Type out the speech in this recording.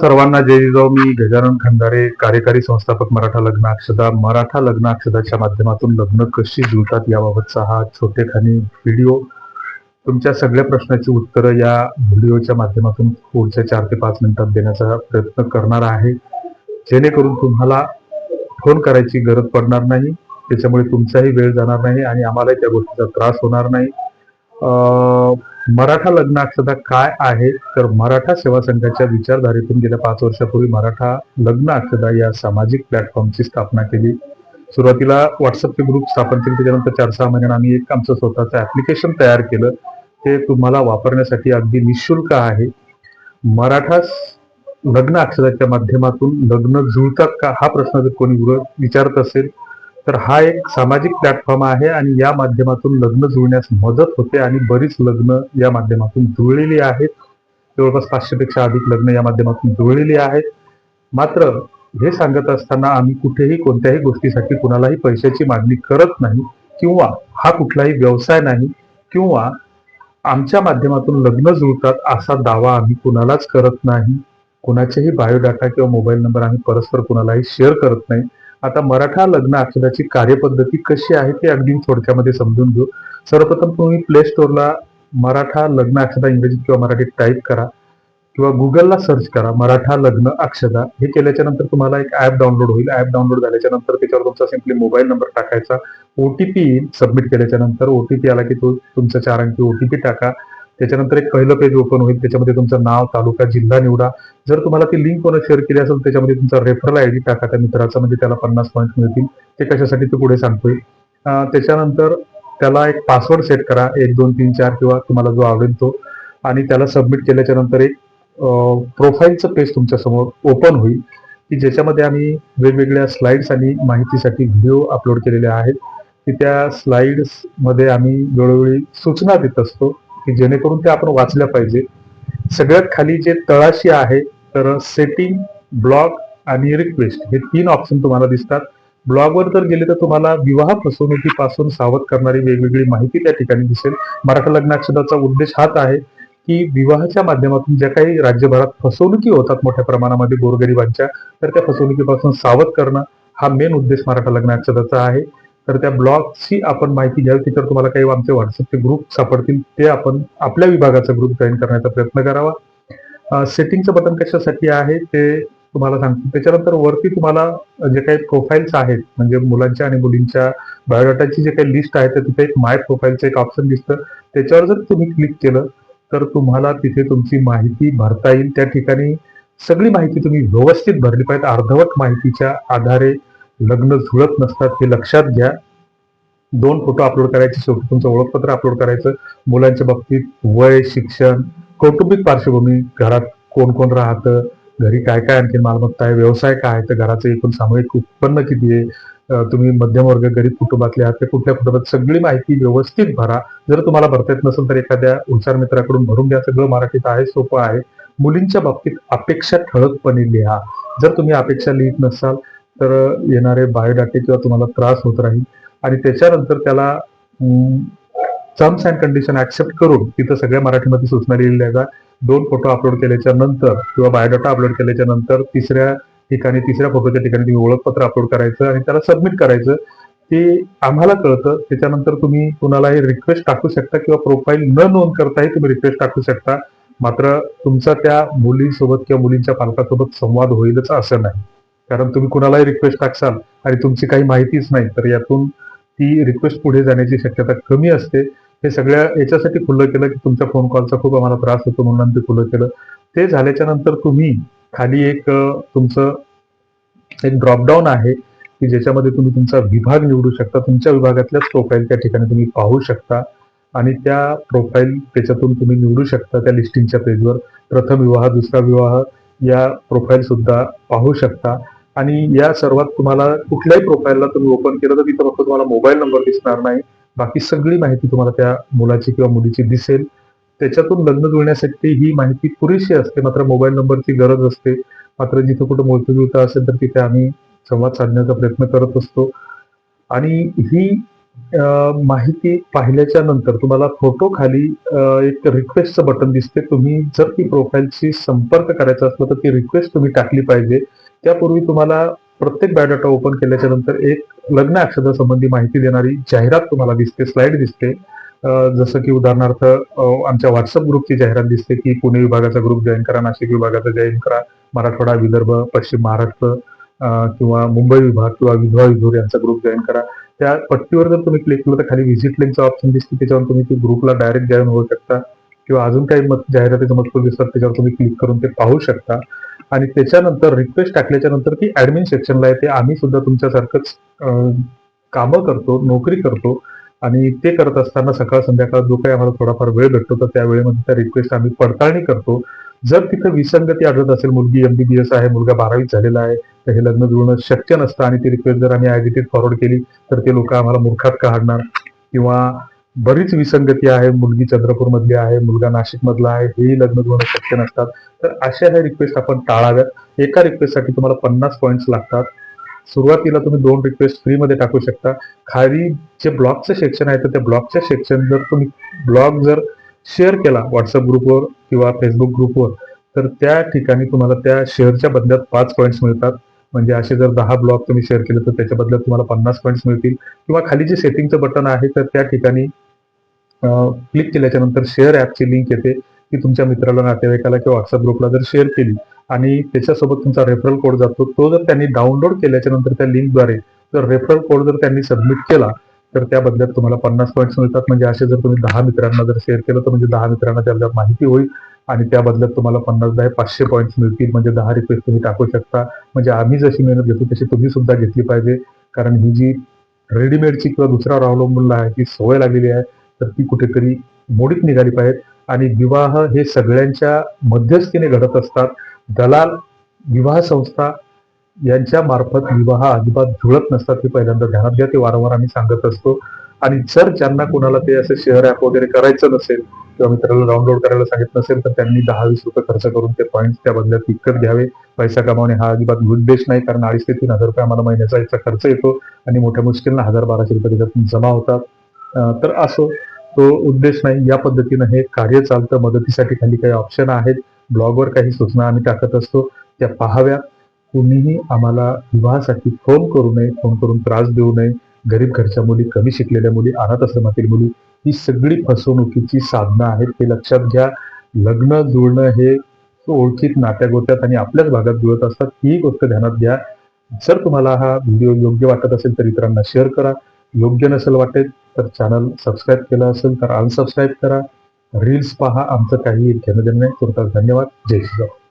सर्वांना जय जिजाऊ. मी गजानन खंदारे कार्यकारी संस्थापक मराठा लग्न अक्षदा. मराठा लग्न अक्षदाच्या माध्यमातून लग्न कशी जुळतात याबाबतचा हा छोटेखानी व्हिडिओ तुमच्या सगळ्या प्रश्नाची उत्तरं या व्हिडिओच्या माध्यमातून पुढच्या चार ते पाच मिनिटात देण्याचा प्रयत्न करणार आहे. जेणेकरून तुम्हाला फोन करायची गरज पडणार नाही. त्याच्यामुळे तुमचाही वेळ जाणार नाही आणि आम्हालाही त्या गोष्टीचा त्रास होणार नाही. अं, मराठा लग्न अक्षता काय आहे? तर मराठा सेवा संघाच्या विचारधारेतून गेल्या पाच वर्षापूर्वी मराठा लग्न अक्षता या सामाजिक प्लॅटफॉर्मची स्थापना केली. सुरुवातीला व्हॉट्सअपचे ग्रुप स्थापन केले त्याच्यानंतर चार सहा महिन्यानं आम्ही एक आमचं स्वतःचं ऍप्लिकेशन तयार केलं. ते तुम्हाला वापरण्यासाठी अगदी निशुल्क आहे. मराठा लग्न अक्षराच्या माध्यमातून लग्न जुळतात का? हा प्रश्न जर कोणी विचारत असेल तर हा एक सामाजिक प्लॅटफॉर्म आहे आणि या माध्यमातून लग्न जुळण्यास मदत होते आणि बरीच लग्न या माध्यमातून जुळलेली आहेत. जवळपास पाचशेपेक्षा अधिक लग्न या माध्यमातून जुळलेली आहेत. मात्र हे सांगत असताना आम्ही कुठेही कोणत्याही गोष्टीसाठी कुणालाही पैशाची मागणी करत नाही किंवा हा कुठलाही व्यवसाय नाही किंवा आमच्या माध्यमातून लग्न जुळतात असा दावा आम्ही कुणालाच करत नाही. कुणाचेही बायोडाटा किंवा मोबाईल नंबर आम्ही परस्पर कुणालाही शेअर करत नाही. आता मराठा लग्न अक्षराची कार्यपद्धती कशी आहे ते अगदी थोडक्यामध्ये समजून घेऊ. सर्वप्रथम तुम्ही प्ले स्टोअरला मराठा लग्न अक्षता इंग्रजीत किंवा मराठीत टाईप करा किंवा गुगलला सर्च करा मराठा लग्न अक्षता हे केल्याच्यानंतर तुम्हाला एक ऍप डाउनलोड होईल. ऍप डाउनलोड झाल्याच्यानंतर त्याच्यावर तुमचा सिम्पली मोबाईल नंबर टाकायचा. ओटीपी सबमिट केल्याच्यानंतर ओटीपी आला की तो तुमचा चार अंकी ओटीपी टाका. त्याच्यानंतर एक पहिलं पेज ओपन होईल त्याच्यामध्ये तुमचं नाव तालुका जिल्हा निवडा. जर तुम्हाला ती लिंक कोणा शेअर केली असेल त्याच्यामध्ये तुमचा रेफरल आय डी टाका त्या मित्राचा म्हणजे त्याला पन्नास पॉईंट मिळतील. ते कशासाठी ते पुढे सांगतोय. त्याच्यानंतर त्याला एक पासवर्ड सेट करा. एक दोन तीन चार किंवा तुम्हाला जो आवडेल तो. आणि त्याला सबमिट केल्याच्यानंतर एक प्रोफाईलचं पेज तुमच्यासमोर ओपन होईल. की ज्याच्यामध्ये आम्ही वेगवेगळ्या स्लाइड्स आणि माहितीसाठी व्हिडिओ अपलोड केलेले आहेत. की त्या स्लाइड्समध्ये आम्ही वेळोवेळी सूचना देत असतो. की जेणेकरून ते आपण वाचल्या पाहिजे सगळ्यात खाली जे तळाशी आहे तर सेटिंग ब्लॉग आणि रिक्वेस्ट हे तीन ऑप्शन तुम्हाला दिसतात. ब्लॉगवर जर गेले तर तुम्हाला विवाह फसवणुकीपासून सावध करणारी वेगवेगळी माहिती त्या ठिकाणी दिसेल. मराठा लग्नाक्षदाचा उद्देश हाच आहे की विवाहाच्या माध्यमातून ज्या काही राज्यभरात फसवणुकी होतात मोठ्या प्रमाणामध्ये गोरगरिबांच्या तर त्या फसवणुकीपासून सावध करणं हा मेन उद्देश मराठा लग्नाक्षदाचा आहे. तर त्या ब्लॉगची आपण माहिती घ्यावी त्याच्यावर तुम्हाला काही आमचे व्हॉट्सअपचे ग्रुप सापडतील ते आपण आपल्या विभागाचा ग्रुप जॉईन करण्याचा प्रयत्न करावा. सेटिंगचं बटन कशासाठी आहे ते तुम्हाला सांगतो त्याच्यानंतर वरती तुम्हाला जे काही प्रोफाईल्स आहेत म्हणजे मुलांच्या आणि मुलींच्या बायोडाटाची जे काही लिस्ट आहे तर तिथे एक माय प्रोफाईलचं एक ऑप्शन दिसतं. त्याच्यावर जर तुम्ही क्लिक केलं तर तुम्हाला तिथे तुमची माहिती भरता येईल. त्या ठिकाणी सगळी माहिती तुम्ही व्यवस्थित भरली पाहिजे. अर्धवट माहितीच्या आधारे लग्न जुळत नसतात हे लक्षात घ्या. दोन फोटो अपलोड करायचे शेवटी तुमचं ओळखपत्र अपलोड करायचं. मुलांच्या बाबतीत वय शिक्षण कौटुंबिक पार्श्वभूमी घरात कोण कोण राहतं घरी काय काय आणखी मालमत्ता आहे व्यवसाय काय आहे तर घराचं एकूण सामूहिक उत्पन्न किती आहे तुम्ही मध्यमवर्ग गरीब कुटुंबातले आहात ते कुठल्या कुटुंबात सगळी माहिती व्यवस्थित भरा. जर तुम्हाला भरता येत नसेल तर एखाद्या हुशार मित्राकडून भरून द्या सगळं मराठीत आहे सोपं आहे. मुलींच्या बाबतीत अपेक्षा ठळकपणे लिहा. जर तुम्ही अपेक्षा लिहित नसाल तर येणारे बायोडाटे किंवा तुम्हाला त्रास होत राहील. आणि त्याच्यानंतर त्याला टर्म्स अँड कंडिशन ऍक्सेप्ट करून तिथं सगळ्या मराठीमध्ये सूचना लिहिलेल्या आहेत. दोन फोटो अपलोड केल्याच्यानंतर किंवा बायोडाटा अपलोड केल्याच्यानंतर तिसऱ्या ठिकाणी तिसऱ्या फोटोच्या ठिकाणी तुम्ही ओळखपत्र अपलोड करायचं आणि त्याला सबमिट करायचं. ते आम्हाला कळतं. त्याच्यानंतर तुम्ही कुणालाही रिक्वेस्ट टाकू शकता किंवा प्रोफाईल न नोंद करताही तुम्ही रिक्वेस्ट टाकू शकता. मात्र तुमचा त्या मुलीसोबत किंवा मुलींच्या पालकासोबत संवाद होईलच असं नाही. कारण तुम्ही कुणालाही रिक्वेस्ट टाकसाल आणि तुमची काही माहितीच नाही तर यातून ती रिक्वेस्ट पुढे जाण्याची शक्यता कमी असते. हे सगळ्या याच्यासाठी खुलं केलं की तुमच्या फोन कॉलचा खूप आम्हाला त्रास होतो म्हणून आम्ही ते खुलं केलं. ते झाल्याच्यानंतर तुम्ही खाली एक तुमचं एक ड्रॉपडाऊन आहे की ज्याच्यामध्ये तुम्ही तुमचा विभाग निवडू शकता. तुमच्या विभागातल्याच प्रोफाईल त्या ठिकाणी तुम्ही पाहू शकता आणि त्या प्रोफाईल त्याच्यातून तुम्ही निवडू शकता त्या लिस्टिंगच्या पेजवर प्रथम विवाह दुसरा विवाह या प्रोफाईल सुद्धा पाहू शकता. आणि या सर्वात तुम्हाला कुठल्याही प्रोफाईलला तुम्ही ओपन केलं तर तिथं फक्त तुम्हाला मोबाईल नंबर दिसणार नाही. बाकी सगळी माहिती तुम्हाला त्या मुलाची किंवा मुलीची दिसेल. त्याच्यातून लग्न जुळण्यासाठी ही माहिती पुरेशी असते. मात्र मोबाईल नंबरची गरज असते. मात्र जिथं कुठं मोलतं असेल तर तिथे आम्ही संवाद साधण्याचा प्रयत्न करत असतो. आणि ही माहिती पाहिल्याच्या नंतर तुम्हाला फोटो खाली एक रिक्वेस्टचं बटन दिसते. तुम्ही जर ती प्रोफाईलशी संपर्क करायचा असला तर ती रिक्वेस्ट तुम्ही टाकली पाहिजे. त्यापूर्वी तुम्हाला प्रत्येक बायोडाटा ओपन केल्याच्यानंतर एक लग्न अक्षदासंबंधी माहिती देणारी जाहिरात तुम्हाला दिसते स्लाइड दिसते. जसं की उदाहरणार्थ आमच्या व्हॉट्सअप ग्रुपची जाहिरात दिसते की पुणे विभागाचा ग्रुप जॉईन करा नाशिक विभागाचा जॉईन करा मराठवाडा विदर्भ पश्चिम महाराष्ट्र किंवा मुंबई विभाग किंवा विधवा विधूर यांचा ग्रुप जॉईन करा. त्या पट्टीवर जर तुम्ही क्लिक केलं तर खाली व्हिजिट लिंकचा ऑप्शन दिसते त्याच्यावर तुम्ही ती ग्रुपला डायरेक्ट जॉईन होऊ शकता. किंवा अजून काही मत जाहिरातीचं मजकूर दिसतात त्याच्यावर तुम्ही क्लिक करून ते पाहू शकता. आणि त्याच्यानंतर रिक्वेस्ट टाकल्याच्या नंतर ती ऍडमिन सेक्शनला येते. आम्ही सुद्धा तुमच्यासारखंच कामं करतो नोकरी करतो. आणि ते करत असताना सकाळ संध्याकाळ जो काही आम्हाला थोडाफार वेळ भेटतो तर त्या वेळेमध्ये त्या रिक्वेस्ट आम्ही पडताळणी करतो. जर तिथं विसंगती आढळत असेल मुलगी एमबीबीएस आहे मुलगा बारावीत झालेला आहे तर हे लग्न जुळणं शक्य नसतं आणि ती रिक्वेस्ट जर आम्ही आयडीटीत फॉरवर्ड केली तर ते लोक आम्हाला मूर्खात काढणार किंवा बरीच विसंगती आहे. मुलगी चंद्रपूर मधली आहे मुलगा नाशिक मधला आहे हेही लग्न जुळणं शक्य नसतात. तर अशा ह्या रिक्वेस्ट आपण टाळाव्यात. एका रिक्वेस्टसाठी तुम्हाला पन्नास पॉईंट्स लागतात. सुरुवातीला तुम्ही दोन रिक्वेस्ट फ्रीमध्ये टाकू शकता. खाली जे ब्लॉगचं सेक्शन आहे तर त्या ब्लॉगच्या सेक्शन जर तुम्ही ब्लॉग जर शेअर केला व्हॉट्सअप ग्रुपवर किंवा फेसबुक ग्रुपवर तर त्या ठिकाणी तुम्हाला त्या शेअरच्या बदल्यात पाच पॉईंट्स मिळतात. म्हणजे असे जर दहा ब्लॉग तुम्ही शेअर केले तर त्याच्या बदल्यात तुम्हाला पन्नास पॉईंट्स मिळतील. किंवा खाली जे सेटिंगचं बटन आहे तर त्या ठिकाणी क्लिक केल्याच्यानंतर शेअर ॲपची लिंक येते. ती तुमच्या मित्राला नातेवाईकाला किंवा व्हॉट्सअप ग्रुपला जर शेअर केली आणि त्याच्यासोबत तुमचा रेफरल कोड जातो तो जर त्यांनी डाउनलोड केल्याच्यानंतर त्या लिंकद्वारे जर रेफरल कोड जर त्यांनी सबमिट केला तर त्या बदल्यात तुम्हाला पन्नास पॉईंट्स मिळतात. म्हणजे असे जर तुम्ही दहा मित्रांना जर शेअर केलं तर म्हणजे दहा मित्रांना त्याबद्दल माहिती होईल आणि त्या बदल्यात तुम्हाला पन्नास दहा पाचशे पॉईंट्स मिळतील. म्हणजे दहा रिक्वेस्ट तुम्ही टाकू शकता. म्हणजे आम्ही जशी मेहनत घेतो तशी तुम्ही सुद्धा घेतली पाहिजे. कारण ही जी रेडीमेडची किंवा दुसऱ्यावर अवलंबून आहे ती सवय लागलेली आहे. तर ती कुठेतरी मोडीत निघाली पाहिजे आणि विवाह हे सगळ्यांच्या मध्यस्थीने घडत असतात. दलाल विवाह संस्था यांच्या मार्फत विवाह अजिबात जुळत नसतात हे पहिल्यांदा ध्यानात घ्या. ते वारंवार आम्ही सांगत असतो. आणि जर ज्यांना कोणाला ते असं शेअर ऍप वगैरे करायचं नसेल किंवा मित्राला डाउनलोड करायला सांगितलं नसेल तर त्यांनी दहा वीस रुपये खर्च करून ते पॉईंट त्या बदल्यात विकत घ्यावे. पैसा कमावणे हा अजिबात उद्देश नाही कारण अडीच ते तीन हजार रुपये आम्हाला महिन्याचा याचा खर्च येतो. आणि मोठ्या मुश्किलनं हजार बाराशे रुपये त्याच्यातून जमा होतात. तर असो तो उद्देश नाही. या पद्धतीनं हे कार्य चालतं. मदतीसाठी खाली काही ऑप्शन आहेत. ब्लॉगवर काही सूचना आम्ही टाकत असतो. त्या पाहाव्या. कुणीही आम्हाला विवाहासाठी फोन करू नये. फोन करून त्रास देऊ नये. गरीब घरच्या मुली कमी शिकलेल्या मुली अनाथ आश्रमातील मुली ही सगळी फसवणुकीची साधनं आहेत. हे लक्षात घ्या. लग्न जुळणं हे ओळखीत नात्यागोत्यात आणि आपल्याच भागात जुळत असतात. ही गोष्ट ध्यानात घ्या. जर तुम्हाला हा व्हिडिओ योग्य वाटत असेल तर इतरांना शेअर करा. योग्य नसेल वाटेल तर चॅनल सबस्क्राईब केलं असेल तर अनसबस्क्राईब करा. रील्स पहा आमचं काही घेणं देणं नाही. तुर्तास धन्यवाद. जय श्रीराम